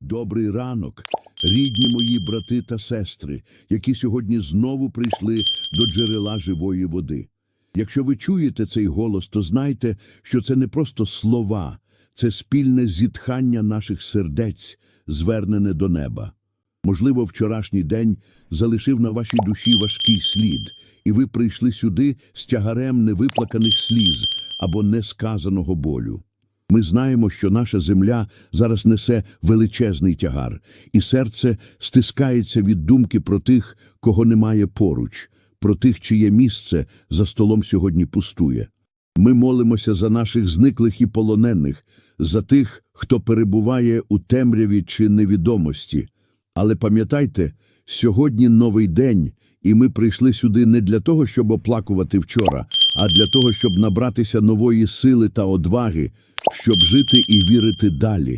Добрий ранок, рідні мої брати та сестри, які сьогодні знову прийшли до джерела живої води. Якщо ви чуєте цей голос, то знайте, що це не просто слова, це спільне зітхання наших сердець, звернене до неба. Можливо, вчорашній день залишив на вашій душі важкий слід, і ви прийшли сюди з тягарем невиплаканих сліз або несказаного болю. Ми знаємо, що наша земля зараз несе величезний тягар, і серце стискається від думки про тих, кого немає поруч, про тих, чиє місце за столом сьогодні пустує. Ми молимося за наших зниклих і полонених, за тих, хто перебуває у темряві чи невідомості. Але пам'ятайте, сьогодні новий день, і ми прийшли сюди не для того, щоб оплакувати вчора, а для того, щоб набратися нової сили та одваги, щоб жити і вірити далі.